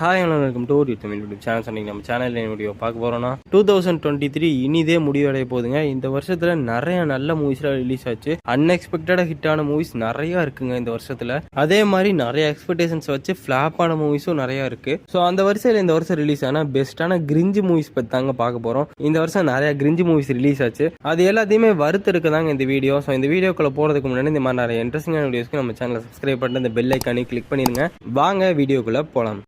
Hi hello welcome to ஒரு Tamil YouTube channel சொன்னீங்க நம்ம சேனலில் வீடியோ பார்க்க போகிறோம்னா டூ தௌசண்ட் டுவெண்ட்டி த்ரீ இனிதே முடிவடைய போகுதுங்க இந்த வருஷத்தில் நிறைய நல்ல மூவிஸ்லாம் ரிலீஸ் ஆச்சு. அன்எக்ஸ்பெக்டடாக ஹிட்டான மூவிஸ் நிறையா இருக்குங்க இந்த வருஷத்தில். அதே மாதிரி நிறைய எக்ஸ்பெக்டேஷன்ஸ் வச்சு ஃப்ளாப்பான மூவிஸும் நிறையா இருக்குது ஸோ அந்த வரிசையில் இந்த வருஷம் ரிலீஸ் ஆனால் பெஸ்ட்டான கிரிஞ்சு மூவிஸ் பற்றி தாங்க பார்க்க போகிறோம் இந்த வருஷம் நிறையா கிரிஞ்சு மூவிஸ் ரிலீஸ் ஆச்சு. அது எல்லாத்தையுமே வறுத்தெடுக்க தாங்க இந்த வீடியோ ஸோ இந்த வீடியோக்குள்ள போகிறதுக்கு முன்னாடி இந்த மாதிரி நிறைய இன்ட்ரெஸ்டிங்கான வீடியோஸ்க்கு நம்ம சேனலை சப்ஸ்கிரைப் பண்ணிட்டு இந்த பெல் ஐக்கானே கிளிக் பண்ணிடுங்க. வாங்க வீடியோக்குள்ளே போகலாம்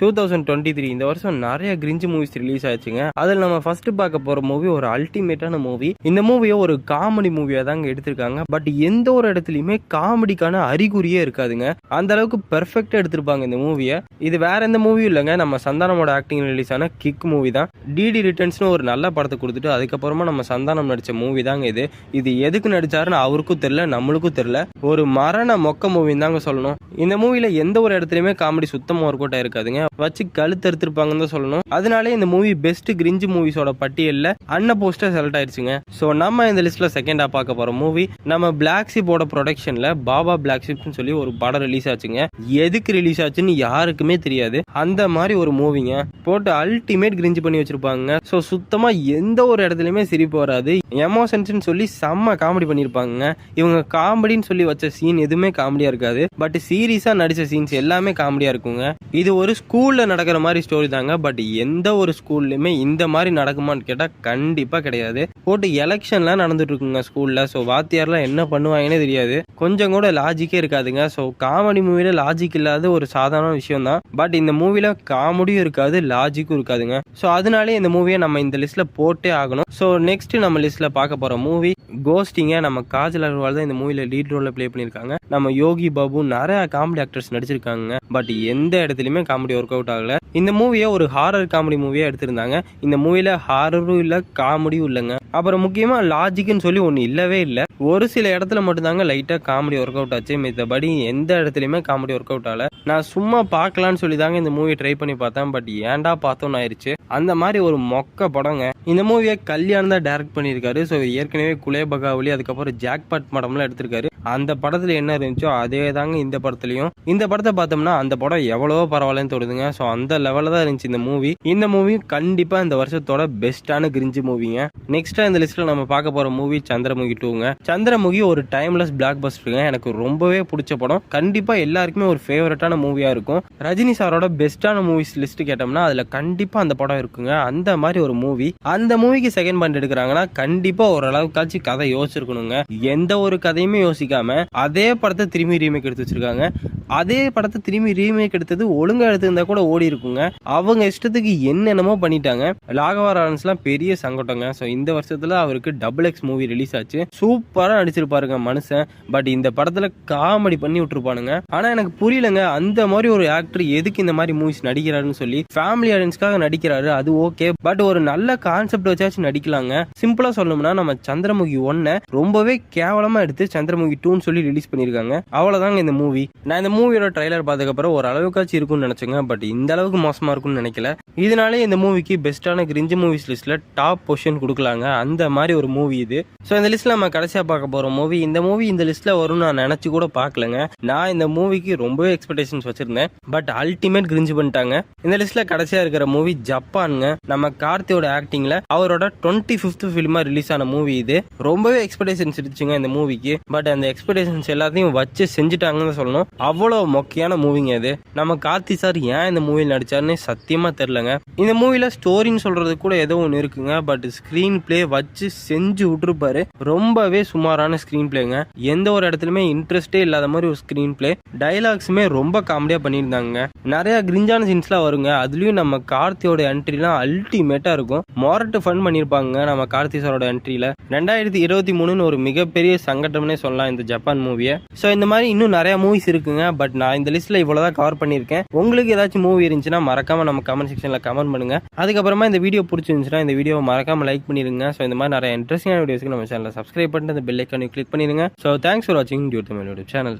டூ தௌசண்ட் டுவெண்ட்டி த்ரீ இந்த வருஷம் நிறைய கிரிஞ்சு மூவிஸ் ரிலீஸ் ஆச்சுங்க அதில் நம்ம ஃபர்ஸ்ட் பார்க்க போகிற மூவி ஒரு அல்டிமேட்டான மூவி இந்த மூவியை ஒரு காமெடி மூவியாக தாங்க எடுத்திருக்காங்க. பட் எந்த ஒரு இடத்துலையுமே காமெடிக்கான அறிகுறியே இருக்காதுங்க. அந்த அளவுக்கு பெர்ஃபெக்டாக எடுத்திருப்பாங்க இந்த மூவியை இது வேற எந்த மூவியும் இல்லைங்க. நம்ம சந்தானமோட ஆக்டிங் ரிலீஸ் ஆன கிக் மூவி தான். டிடி ரிட்டர்ன்ஸ்னு ஒரு நல்ல படத்தை கொடுத்துட்டு அதுக்கப்புறமா நம்ம சந்தானம் நடித்த மூவி தாங்க இது. இது எதுக்கு நடிச்சாருன்னு அவருக்கும் தெரில நம்மளுக்கும் தெரில ஒரு மரண மொக்க மூவின்னு தாங்க சொல்லணும். இந்த மூவியில் எந்த ஒரு இடத்துலையுமே காமெடி சுத்தமாக ஒர்க் அவுட் ஆயிருக்காதுங்க. வச்சு கழுத்தெடுத்திருப்பாங்கன்னு தான் சொல்லணும். அதனாலே இந்த மூவி பெஸ்ட் கிரிஞ்சு மூவிஸோட பட்டியலில் அன்ன போஸ்டர் செலக்ட் ஆயிடுச்சுங்க ஸோ நம்ம இந்த லிஸ்ட்டில் செகண்டாக பார்க்க போகிற மூவி நம்ம பிளாக் ஷிப்போட ப்ரொடக்ஷனில் பாபா பிளாக் ஷிப்னு சொல்லி ஒரு படம் ரிலீஸ் ஆச்சுங்க. எதுக்கு ரிலீஸ் ஆச்சுன்னு யாருக்குமே தெரியாது. அந்த மாதிரி ஒரு மூவிங்க போட்டு அல்டிமேட் கிரிஞ்சு பண்ணி வச்சிருப்பாங்க. ஸோ சுத்தமாக எந்த ஒரு இடத்துலையுமே சிரிப்பு வராது. எமோஷன்ஸ்னு சொல்லி செம்ம காமெடி பண்ணியிருப்பாங்க இவங்க காமெடின்னு சொல்லி வச்ச சீன் எதுவுமே காமெடியாக இருக்காது. பட் சீரியஸாக நடித்த சீன்ஸ் எல்லாமே காமெடியாக இருக்குங்க. இது ஒரு ஸ்கூலில் நடக்கிற மாதிரி ஸ்டோரி தாங்க. பட் எந்த ஒரு ஸ்கூல்லையுமே இந்த மாதிரி நடக்குமான்னு கேட்டால் கண்டிப்பாக கிடையாது. போட்டு எலெக்ஷன்லாம் நடந்துட்டு இருக்குங்க ஸ்கூலில் ஸோ வாத்தியார்லாம் என்ன பண்ணுவாங்கன்னே தெரியாது. கொஞ்சம் கூட லாஜிக்கே இருக்காதுங்க. ஸோ காமெடி மூவியில் லாஜிக் இல்லாத ஒரு சாதாரண விஷயம் தான் பட் இந்த மூவியில் காமெடியும் இருக்காது லாஜிக்கும் இருக்காதுங்க. ஸோ அதனாலே இந்த மூவியை நம்ம இந்த லிஸ்ட்டில் போட்டே ஆகணும். ஸோ நெக்ஸ்ட் நம்ம லிஸ்ட்டில் பார்க்க போகிற மூவி கோஸ்டிங்க நம்ம காஜல் அகர்வால் தான் இந்த மூவியில் லீட் ரோலில் ப்ளே பண்ணியிருக்காங்க. நம்ம யோகி பாபு நிறைய காமெடி ஆக்டர்ஸ் நடிச்சிருக்காங்க. பட் எந்த இடத்துலையுமே காமெடி ஒர்க் அவுட் ஆகல. இந்த மூவியை ஒரு ஹாரர் காமெடி மூவியாக எடுத்திருந்தாங்க. இந்த மூவியில் ஹாரரும் இல்லை காமெடியும் இல்லைங்க. அப்புறம் முக்கியமாக லாஜிக்குன்னு சொல்லி ஒன்று இல்லவே இல்லை. ஒரு சில இடத்துல மட்டும்தாங்க லைட்டாக காமெடி ஒர்க் அவுட் ஆச்சு. மித்தபடி எந்த இடத்துலையுமே காமெடி ஒர்க் அவுட் ஆகல. நான் சும்மா பார்க்கலான்னு சொல்லி தாங்க இந்த மூவி ட்ரை பண்ணி பார்த்தேன். பட் ஏன்டா பார்த்தோன்னு ஆயிடுச்சு அந்த மாதிரி ஒரு மொக்க படங்க. இந்த மூவியை கல்யாணம் தான் டைரக்ட் பண்ணியிருக்காரு. ஸோ ஏற்கனவே குலே பகாவலி அதுக்கப்புறம் ஜாக்பாட் படம்லாம் எடுத்திருக்காரு. அந்த படத்தில் என்ன இருந்துச்சோ அதே தாங்க இந்த படத்துலையும். இந்த படத்தை பார்த்தோம்னா அந்த படம் எவ்வளவோ பரவாயில்லன்னு தோணுதுங்க. ஸோ அந்த லெவலில் தான் இருந்துச்சு இந்த மூவி இந்த மூவி கண்டிப்பாக இந்த வருஷத்தோட பெஸ்ட்டான கிரிஞ்சு மூவிங்க நெக்ஸ்ட் இந்த லிஸ்ட்டில் நம்ம பார்க்க போகிற மூவி சந்திரமுகி டூங்க சந்திரமுகி ஒரு டைம்லெஸ் பிளாக் பஸ்டருங்க எனக்கு ரொம்பவே பிடிச்ச படம். கண்டிப்பா எல்லாருக்குமே ஒரு ஃபேவரட்டான மூவியா இருக்கும். ரஜினி சாரோட பெஸ்ட்டான மூவிஸ் லிஸ்ட் கேட்டோம்னா அதுல கண்டிப்பா அந்த படம் இருக்குங்க. அந்த மாதிரி ஒரு மூவி அந்த மூவிக்கு செகண்ட் பாயிண்ட் எடுக்கிறாங்கன்னா கண்டிப்பா ஓரளவுக்காச்சும் கதை யோசிச்சிருக்கணுங்க. எந்த ஒரு கதையுமே யோசிக்காம அதே படத்தை திரும்பி ரீமேக் எடுத்து வச்சிருக்காங்க. அதே படத்தை திரும்பி ரீமேக் எடுத்தது ஒழுங்கா எடுத்திருந்தா கூட ஓடி இருக்குங்க. அவங்க இஷ்டத்துக்கு என்னென்னமோ பண்ணிட்டாங்க. லாகவா லாரன்ஸ்லாம் பெரிய சங்கட்டங்க. ஸோ இந்த வருஷத்துல அவருக்கு டபுள் எக்ஸ் மூவி ரிலீஸ் ஆச்சு. சூப்பராக நடிச்சிருப்பாருங்க மனுஷன். பட் இந்த படத்துல காமெடி பண்ணி விட்டுருப்பானுங்க. ஆனா எனக்கு புரியலங்க. அந்த மாதிரி ஒரு ஆக்டர் எதுக்கு இந்த மாதிரி மூவிஸ் நடிக்கிறாருன்னு சொல்லி ஃபேமிலி ஆடியன்ஸ்க்காக நடிக்கிறாரு அது ஓகே பட் ஒரு நல்ல கான்செப்ட் வச்சாச்சும் நடிக்கலாங்க. சிம்பிளா சொல்லணும்னா நம்ம சந்திரமுகி ஒன்ன ரொம்பவே கேவலமா எடுத்து சந்திரமுகி டூன்னு சொல்லி ரிலீஸ் பண்ணிருக்காங்க. அவ்வளவுதாங்க இந்த மூவி நான் இந்த மூவியோட ட்ரைலர் பார்த்ததுக்கப்புறம் ஒரு அளவுக்காச்சும் இருக்கும்னு நினைச்சேங்க பட் இந்த அளவுக்கு மோசமாக இருக்கும்னு நினைக்கல. இதனாலே இந்த மூவிக்கு பெஸ்ட்டான கிரிஞ்சு மூவிஸ் லிஸ்ட்டில் டாப் பொசிஷன் கொடுக்கலாங்க. அந்த மாதிரி ஒரு மூவி இது. ஸோ இந்த லிஸ்ட்டில் நம்ம கடைசியாக பார்க்க போகிற மூவி இந்த மூவி இந்த லிஸ்ட்டில் வரும்னு நான் நினச்சி கூட பார்க்கலங்க. நான் இந்த மூவிக்கு ரொம்பவே எக்ஸ்பெக்டேஷன்ஸ் வச்சுருந்தேன். பட் அல்டிமேட் கிரிஞ்சு பண்ணிட்டாங்க. இந்த லிஸ்ட்டில் கடைசியாக இருக்கிற மூவி ஜப்பானுங்க. நம்ம கார்த்தியோட ஆக்டிங்கில் அவரோட டுவெண்ட்டி ஃபிஃப்த் ஃபிலிமாக ரிலீஸ் ஆன மூவி இது. ரொம்பவே எக்ஸ்பெக்டேஷன்ஸ் இருந்துச்சுங்க இந்த மூவிக்கு. பட் அந்த எக்ஸ்பெக்டேஷன்ஸ் எல்லாத்தையும் வச்சு செஞ்சுட்டாங்கன்னு சொல்லணும். அவ்வளோ மொக்கையான மூவிங்க இது? நம்ம கார்த்தி சார் ஏன் இந்த மூவியில் நடிச்சாருன்னு சத்தியமா தெரிலங்க இந்த மூவியில் ஸ்டோரின்னு சொல்கிறது கூட ஏதோ ஒன்று இருக்குங்க. பட் ஸ்க்ரீன் பிளே வச்சு செஞ்சு விட்டுருப்பாரு. ரொம்பவே சுமாரான ஸ்க்ரீன் பிளேங்க எந்த ஒரு இடத்துலயுமே இன்ட்ரெஸ்டே இல்லாத மாதிரி ஒரு ஸ்க்ரீன் பிளே டைலாக்ஸுமே ரொம்ப காமெடியாக பண்ணியிருந்தாங்க நிறையா கிரிஞ்சான சீன்ஸ்லாம் வருங்க. அதுலயும் நம்ம கார்த்தியோட என்ட்ரிலாம் அல்டிமேட்டாக இருக்கும். மொரட்டு ஃபன் பண்ணியிருப்பாங்க நம்ம கார்த்தி சாரோட என்ட்ரியில ரெண்டாயிரத்தி இருபத்தி மூணுன்னு ஒரு மிகப்பெரிய சங்கடம்னே சொல்லலாம் இந்த ஜப்பான் மூவியை ஸோ இந்த மாதிரி இன்னும் நிறைய மூவிஸ் இருக்குங்க. பட் நான் இந்த லிஸ்ட்ல இவ்வளவுதான் கவர் பண்ணியிருக்கேன். உங்களுக்கு ஏதாச்சும் மூவி இருந்துச்சுன்னா மறக்காம நம்ம கமெண்ட் செக்ஷன்ல கமெண்ட் பண்ணுங்க. அதுக்கப்புறமா இந்த வீடியோ பிடிச்சிருந்துச்சுன்னா இந்த வீடியோ மறக்காம லைக் பண்ணிருங்க. ஸோ இந்த மாதிரி நிறைய இன்ட்ரெஸ்டிங்கான வீடியோஸ்க்கு நம்ம சேனலில் சப்ஸ்கிரைப் பண்ணிட்டு அந்த பெல் ஐக்கானை கிளிக் பண்ணிருங்க. ஸோ தேங்க்ஸ் ஃபார் வாட்சிங் டியூ தமிழ் யூடியூப் சேனல்